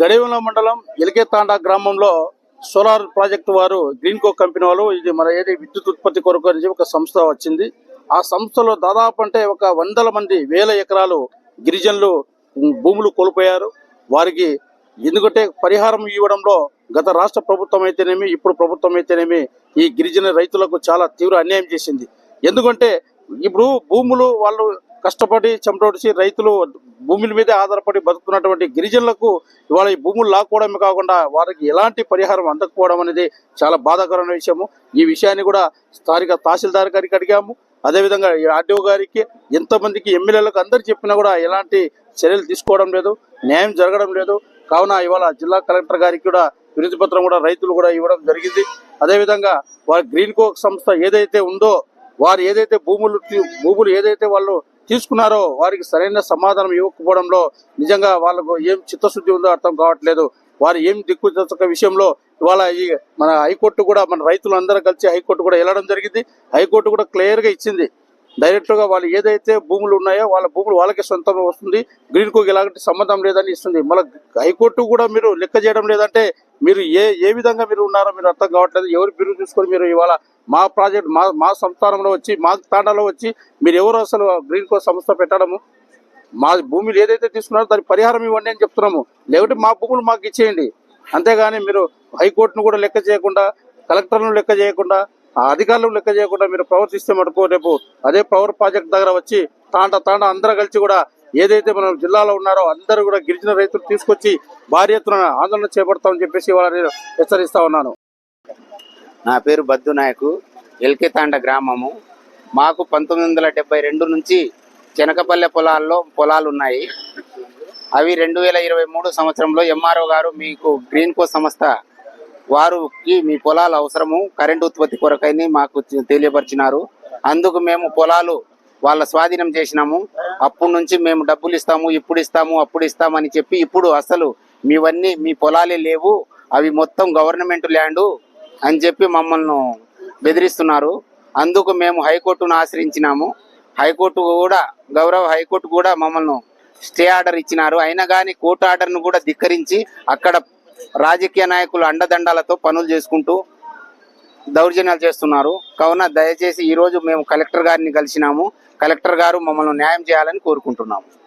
గడివల మండలం ఎలికేతాండా గ్రామంలో solar project వారు గ్రీన్కో కంపెనీ వాళ్ళు ఇది మన ఏది విద్యుత్ ఉత్పత్తి కొరకు అని ఒక సంస్థ వచ్చింది. ఆ సంస్థలో దాదాపు అంటే ఒక వందల మంది వేల ఎకరాలు గిరిజనులు భూములు కోల్పోయారు. వారికి ఎందుకంటే పరిహారం ఇవ్వడంలో గత రాష్ట్ర ప్రభుత్వం అయితేనేమి ఇప్పుడు ప్రభుత్వం అయితేనేమి ఈ గిరిజన రైతులకు చాలా తీవ్ర అన్యాయం చేసింది. ఎందుకంటే ఇప్పుడు భూములు వాళ్ళు కష్టపడి చెమటోడిచి రైతులు భూముల మీదే ఆధారపడి బతుకుతున్నటువంటి గిరిజనులకు ఇవాళ ఈ భూములు లాక్కోవడమే కాకుండా వారికి ఎలాంటి పరిహారం అందకపోవడం అనేది చాలా బాధాకరమైన విషయము. ఈ విషయాన్ని కూడా స్థానిక తహసీల్దార్ గారికి అడిగాము. అదేవిధంగా ఈ ఆర్డీఓ గారికి ఎంతమందికి ఎమ్మెల్యేలకు అందరు చెప్పినా కూడా ఎలాంటి చర్యలు తీసుకోవడం లేదు న్యాయం జరగడం లేదు. కావున ఇవాళ జిల్లా కలెక్టర్ గారికి కూడా వినతి పత్రం కూడా రైతులు కూడా ఇవ్వడం జరిగింది. అదేవిధంగా వారి గ్రీన్ కో సంస్థ ఏదైతే ఉందో వారు ఏదైతే భూములు భూములు ఏదైతే వాళ్ళు తీసుకున్నారో వారికి సరైన సమాధానం ఇవ్వకపోవడంలో నిజంగా వాళ్ళకు ఏం చిత్తశుద్ధి ఉందో అర్థం కావట్లేదు. వారు ఏం దిక్కు విషయంలో ఇవాళ ఈ మన హైకోర్టు కూడా మన రైతులందరూ కలిసి హైకోర్టు కూడా వెళ్ళడం జరిగింది. హైకోర్టు కూడా క్లియర్గా ఇచ్చింది. డైరెక్ట్గా వాళ్ళు ఏదైతే భూములు ఉన్నాయో వాళ్ళ భూములు వాళ్ళకి సొంతం వస్తుంది. గ్రీన్ కోకి ఎలాంటి సంబంధం లేదని ఇస్తుంది. మళ్ళీ హైకోర్టు కూడా మీరు లెక్క చేయడం లేదంటే మీరు ఏ ఏ విధంగా మీరు ఉన్నారో మీరు అర్థం కావట్లేదు. ఎవరు బిరుదు తీసుకొని మీరు ఇవాళ మా ప్రాజెక్ట్ మా మా సంస్థానంలో వచ్చి మా తాండాలో వచ్చి మీరు ఎవరు అసలు గ్రీన్ కో సంస్థ పెట్టడము? మా భూమిలు ఏదైతే తీసుకున్నారో దానికి పరిహారం ఇవ్వండి అని చెప్తున్నాము. లేకుంటే మా భూములు మాకు ఇచ్చేయండి. అంతేగాని మీరు హైకోర్టును కూడా లెక్క చేయకుండా కలెక్టర్ను లెక్క చేయకుండా ఆ అధికారులను లెక్క చేయకుండా మీరు ప్రవర్తిస్తే మటుకు రేపు అదే పవర్ ప్రాజెక్ట్ దగ్గర వచ్చి తాండ తాండ అందరూ కలిసి కూడా ఏదైతే మన జిల్లాలో ఉన్నారో అందరూ కూడా గిరిజన రైతులు తీసుకొచ్చి భారీ ఎత్తున ఆందోళన చేపడతామని చెప్పేసి వాళ్ళని హెచ్చరిస్తా ఉన్నాను. నా పేరు బద్దు నాయకు ఎల్కేతాండ గ్రామము. మాకు పంతొమ్మిది వందల డెబ్బై రెండు నుంచి చెనకపల్లె పొలాల్లో పొలాలు ఉన్నాయి. అవి రెండు వేల ఇరవై మూడు సంవత్సరంలో ఎంఆర్ఓ గారు మీకు గ్రీన్ కో సంస్థ వారికి మీ పొలాలు అవసరము కరెంటు ఉత్పత్తి కొరకైంది మాకు తెలియపరిచినారు. అందుకు మేము పొలాలు వాళ్ళ స్వాధీనం చేసినాము. అప్పటి నుంచి మేము డబ్బులు ఇస్తాము ఇప్పుడు ఇస్తాము అప్పుడు ఇస్తామని చెప్పి ఇప్పుడు అసలు మీవన్నీ మీ పొలాలే లేవు. అవి మొత్తం గవర్నమెంట్ ల్యాండు అని చెప్పి మమ్మల్ని బెదిరిస్తున్నారు. అందుకు మేము హైకోర్టును ఆశ్రయించినాము. హైకోర్టు కూడా గౌరవ హైకోర్టు కూడా మమ్మల్ని స్టే ఆర్డర్ ఇచ్చినారు. అయినా కానీ కోర్టు ఆర్డర్ను కూడా ధిక్కరించి అక్కడ రాజకీయ నాయకులు అండదండాలతో పనులు చేసుకుంటూ దౌర్జన్యాలు చేస్తున్నారు. కావున దయచేసి ఈరోజు మేము కలెక్టర్ గారిని కలిసినాము. కలెక్టర్ గారు మమ్మల్ని న్యాయం చేయాలని కోరుకుంటున్నాము.